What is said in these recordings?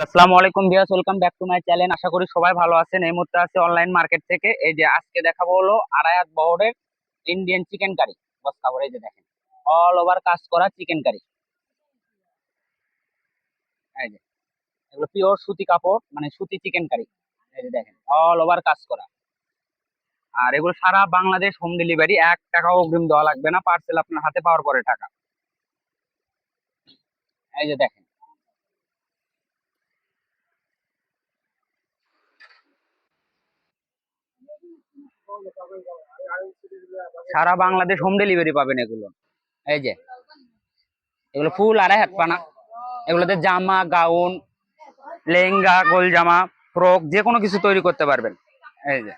আসসালামু viewers welcome back to my channel আশা করি সবাই ভালো আছেন। এই মুহূর্তে আছে অনলাইন মার্কেট থেকে। এই যে আজকে দেখাবো হলো বহরের ইন্ডিয়ান চিকেন কারি এই যে দেখেন অল ওভার কাজ করা চিকেন কারি এই যে, এগুলো পিওর সুতি কাপড় মানে সুতি চিকেন কারি এই যে দেখেন অল ওভার কাজ করা। আর এগুলো সারা বাংলাদেশ হোম ডেলিভারি এক টাকাও অগ্রিম দেওয়া লাগবে না। পার্সেল আপনার হাতে পাওয়ার পরে টাকা। এই যে দেখেন সারা বাংলাদেশ হোম ডেলিভারি পাবেন এগুলো। এই যে, এগুলো ফুল আড়াই হাত পানা। এগুলোতে জামা, গাউন, লেহেঙ্গা, গোল জামা ফ্রক যে কোনো কিছু তৈরি করতে পারবেন। এই যে।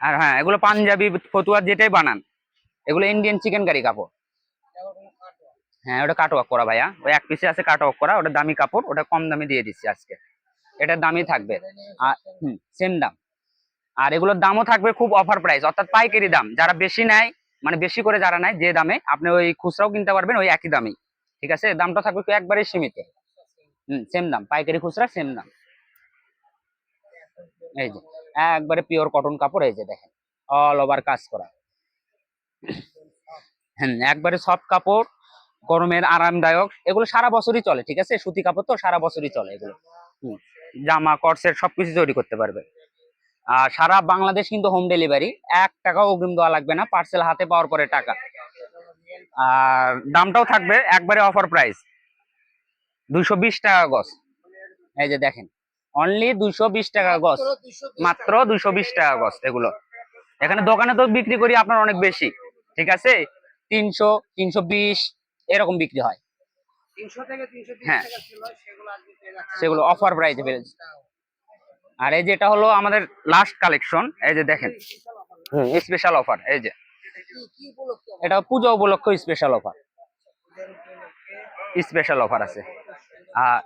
আর হ্যাঁ এগুলো পাঞ্জাবি, ফতুয়া, যেটাই বানান, এগুলো ইন্ডিয়ান চিকেন কারি কাপড়। হ্যাঁ ওটা কাটওয়ার্ক করা ভাইয়া। ওই এক পিসে আছে কাটওয়ার্ক করা, ওটা দামি কাপড়, ওটা কম দামে দিয়ে দিচ্ছি আজকে। এটা দামই থাকবে। আর, হুম সেম দাম। আর এগুলোর দামও থাকবে খুব অফার প্রাইস অর্থাৎ পাইকারি দাম। যারা বেশি নেয় মানে বেশি করে যারা নেয়, যে দামে, আপনি ওই খুচরাও কিনতে পারবেন, ওই একই দামেই। ঠিক আছে? দামটা থাকবে একবারে সীমিত। হুম সেম দাম। পাইকারি খুচরা সেম দাম। এই যে, একবারে পিওর কটন কাপড়, এই যে দেখেন অল ওভার কাজ করা। হ্যাঁ একবারে সফট কাপড়, গরমের আরামদায়ক, এগুলো সারা বছরই চলে, ঠিক আছে? সুতি কাপড় তো সারা বছরই চলে এগুলো। জামা কটসেট সবকিছু তৈরি করতে পারবে। সারা বাংলাদেশ কিন্তু হোম ডেলিভারি এক টাকাও অগ্রিম দেওয়া লাগবে না পার্সেল হাতে পাওয়ার পরে টাকা। আর দামটাও থাকবে একবারে অফার প্রাইস দুইশো বিশ টাকা গজ। এই যে দেখেন অনলি বিশ টাকা গজ। মাত্র বিশ টাকা গজ এগুলো। এখানে দোকানে তো বিক্রি করি আপনার অনেক বেশি ঠিক আছে? তিনশো তিনশো বিশ এরকম বিক্রি হয়। হ্যাঁ। সেগুলো অফার প্রাইসে পেয়েছে আর এই যে এটা হলো আমাদের লাস্ট কালেকশন এই যে দেখেন। স্পেশাল অফার এই যে। এটা পূজা উপলক্ষে স্পেশাল অফার স্পেশাল অফার আছে। আর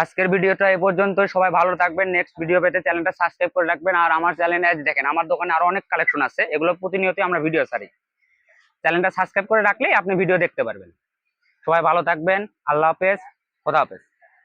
আজকের ভিডিওটা এ পর্যন্ত সবাই ভালো থাকবেন। নেক্সট ভিডিও পেতে চ্যানেলটা সাবস্ক্রাইব করে রাখবেন। আর আমার চ্যানেলে আজ দেখেন আমার দোকানে আরও অনেক কালেকশন আছে। এগুলো প্রতিনিয়ত আমরা ভিডিও ছাড়ি। চ্যানেলটা সাবস্ক্রাইব করে রাখলেই আপনি ভিডিও দেখতে পারবেন। সবাই ভালো থাকবেন। আল্লাহ হাফেজ। খোদা হাফেজ।